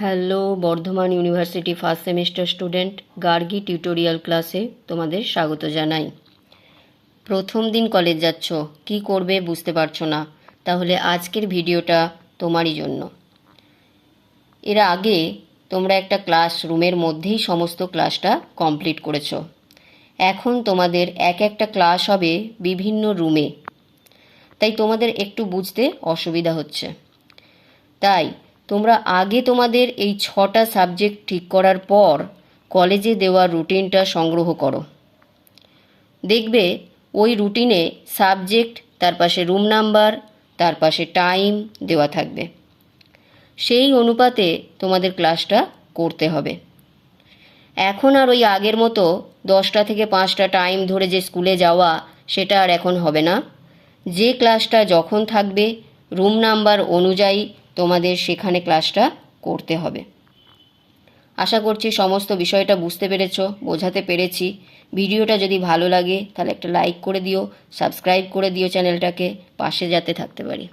Hello, Bardhaman university first semester student Gargi tutorial ক্লাসে তোমাদের স্বাগত জানাই। প্রথম দিন কলেজ যাচ্ছ, কি করবে বুঝতে পারছ না? তাহলে আজকের ভিডিওটা তোমারই জন্য। এর আগে তোমরা একটা ক্লাস রুমের মধ্যেই সমস্ত ক্লাসটা কমপ্লিট করেছ। এখন তোমাদের এক একটা ক্লাস হবে বিভিন্ন রুমে। তাই তোমাদের একটু বুঝতে অসুবিধা হচ্ছে। তাই তোমরা আগে তোমাদের এই ছটা সাবজেক্ট ঠিক করার পর কলেজে দেওয়া রুটিনটা সংগ্রহ করো। দেখবে ওই রুটিনে সাবজেক্ট, তার পাশে রুম নাম্বার, তার পাশে টাইম দেওয়া থাকবে। সেই অনুপাতে তোমাদের ক্লাসটা করতে হবে। এখন আর ওই আগের মতো দশটা থেকে পাঁচটা টাইম ধরে যে স্কুলে যাওয়া, সেটা আর এখন হবে না। যে ক্লাসটা যখন থাকবে, রুম নাম্বার অনুযায়ী তোমাদের সেখানে ক্লাসটা করতে হবে। আশা করছি সমস্ত বিষয়টা বুঝতে পেরেছ, বোঝাতে পেরেছি। ভিডিওটা যদি ভালো লাগে, তাহলে একটা লাইক করে দিও সাবস্ক্রাইব করে দিও চ্যানেলটাকে, পাশে যাতে থাকতে পারি।